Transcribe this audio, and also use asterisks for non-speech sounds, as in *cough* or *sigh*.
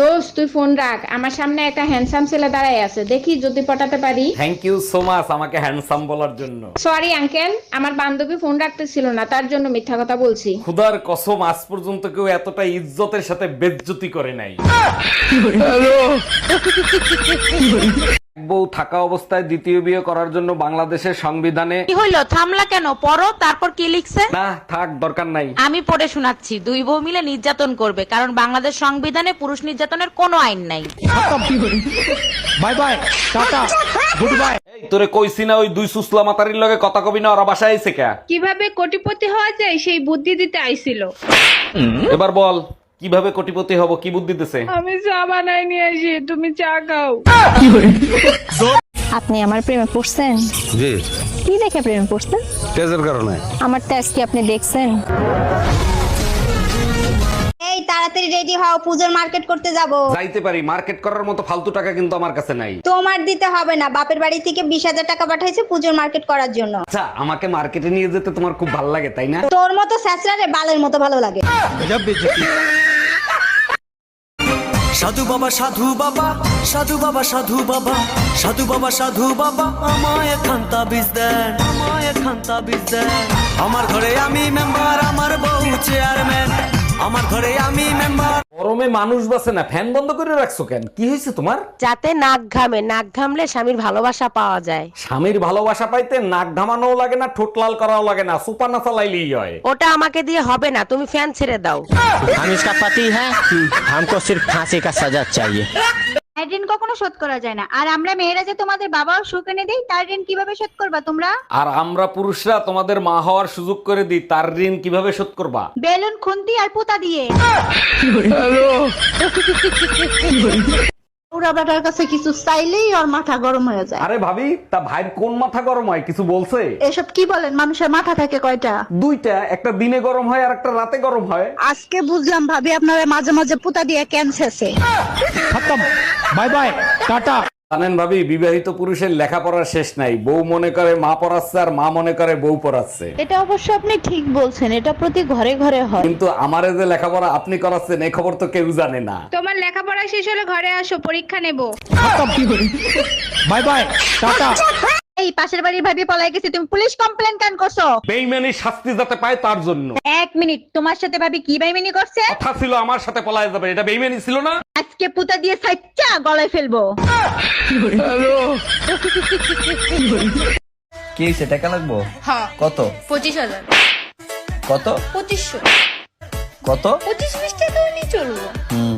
দোস্ত তুই ফোন রাখ। আমার সামনে একটা হ্যান্ডসাম ছেলে দাঁড়ায় আছে। দেখি যদি পটাতে পারি। থ্যাংক ইউ সো মাচ আমাকে হ্যান্ডসাম বলার জন্য। সরি আঙ্কেল আমার বান্ধবী ফোন রাখতেছিল না তার জন্য মিথ্যা কথা বলছি। খুদার কসম আজ পর্যন্ত কেউ এতটা ইজ্জতের সাথে বেজ্জতি করে নাই। এক বউ থাকা অবস্থায় দ্বিতীয় বিয়ে করার জন্য বাংলাদেশের সংবিধানে কি হইল? থামলা কেন? পড়ো তারপর কি লিখছে? না থাক দরকার নাই। আমি পড়ে শোনাচ্ছি। দুই বউ মিলে নির্যাতন করবে কারণ বাংলাদেশ সংবিধানে পুরুষ নির্যাতনের কোনো আইন নাই। Bye bye tata good bye এই তোরে কইছি না ওই দুই সুসলা মাতারির লগে কথা কবি না ওরা বাসায় আইছে কে? কীভাবে কোটিপতি হওয়া যায় সেই বুদ্ধি দিতে আইছিল। এবার বল। কীভাবে কোটিপতি হব কি বুদ্ধি দিতেছে? আমি চা বানাই নিয়ে আসি তুমি চা খাও। আপনি আমার প্রেমে পড়ছেন? জি। কি দেখে প্রেমে পড়ছেন? তেজের কারণে। আমার তেজ কি আপনি দেখছেন? এই তাড়াতাড়ি রেডি হও পুজোর মার্কেট করতে যাব। যাইতে পারি মার্কেট করার মতো ফালতু টাকা কিন্তু আমার কাছে নাই। তোমার দিতে হবে না বাপের বাড়ি থেকে বিশ হাজার টাকা পাঠাইছে পুজোর মার্কেট করার জন্য। আচ্ছা আমাকে মার্কেটে নিয়ে যেতে তোমার খুব ভালো লাগে তাই না? তোর মতো স্যাঁচড়ারে বালের মতো ভালো লাগে। সাধু বাবা সাধু বাবা সাধু বাবা সাধু বাবা সাধু বাবা সাধু বাবা, আমায় খান্তা বিষ দেন, আমায় খান্তা বিষ দেন। আমার ঘরে আমি মেম্বার আমার বউ চেয়ারম্যান আমার ঘরে আমি মেম্বার গরমে মানুষ বাসে না ফ্যান বন্ধ করে রাখছো কেন কি হয়েছে তোমার যাতে নাক ঘামে নাক ঘামলে স্বামীর ভালোবাসা পাওয়া যায় স্বামীর ভালোবাসা পাইতে নাক ঘামানোও লাগে না ঠোঁট লাল করাও লাগে না সুপার না চালাইলেই হয় ওটা আমাকে দিয়ে হবে না তুমি ফ্যান ছেড়ে দাও हम इसका पति है हमको सिर्फ फांसी का सजा चाहिए ঋণ কখনো শোধ করা যায় না। আর আমরা মেয়েরা যে তোমাদের বাবাও সুখ এনে দেই তার ঋণ কীভাবে শোধ করবা তোমরা? আর আমরা পুরুষরা তোমাদের মা হওয়ার সুযোগ করে দিই তার ঋণ কীভাবে শোধ করবা? বেলুন খুন্তি আর পোতা দিয়ে। *laughs* *laughs* বেটার কাছে কিছু চাইলেই ওর মাথা গরম হয়ে যায়। আরে ভাবি তা ভাইয়ের কোন মাথা গরম হয়? কিছু বলছে? এসব কি বলেন? মানুষের মাথা থাকে কয়টা? দুইটা একটা দিনে গরম হয় আর একটা রাতে গরম হয়। আজকে বুঝলাম ভাবি আপনারা মাঝে মাঝে পুতা দিয়ে ক্যান্সার খতম। Bye bye tata. জানেন ভাবি বিবাহিত পুরুষের লেখাপড়ার শেষ নাই। বউ মনে করে মা পড়াচ্ছে আর মা মনে করে বউ পড়াচ্ছে। এটা অবশ্য আপনি ঠিক বলছেন এটা প্রতি ঘরে ঘরে হয়। কিন্তু আমারে যে লেখাপড়া আপনি করাচ্ছেন এই খবর তো কেউ জানে না। তোমার লেখাপড়া শেষ হলে ঘরে আসো পরীক্ষা নেব। Bye bye tata. এই পাশের বাড়ির ভাবি পলাই গেছে তুমি পুলিশ কমপ্লেন কেন করছ? বেইমানি শাস্তি যাতে পায় তার জন্য। এক মিনিট তোমার সাথে ভাবি কি বাইমিনি করছে? কথা ছিল আমার সাথে পলায় যাবে এটা বেইমানি ছিল না? আজকে পুতা দিয়ে সাইচ্চা গলায় ফেলব। কি হয়েছে টাকা লাগবো? হ্যাঁ। কত? পঁচিশ হাজার। কত? পঁচিশশো। কত? পঁচিশ বিশ টাকা নিয়ে চলবো। হুম।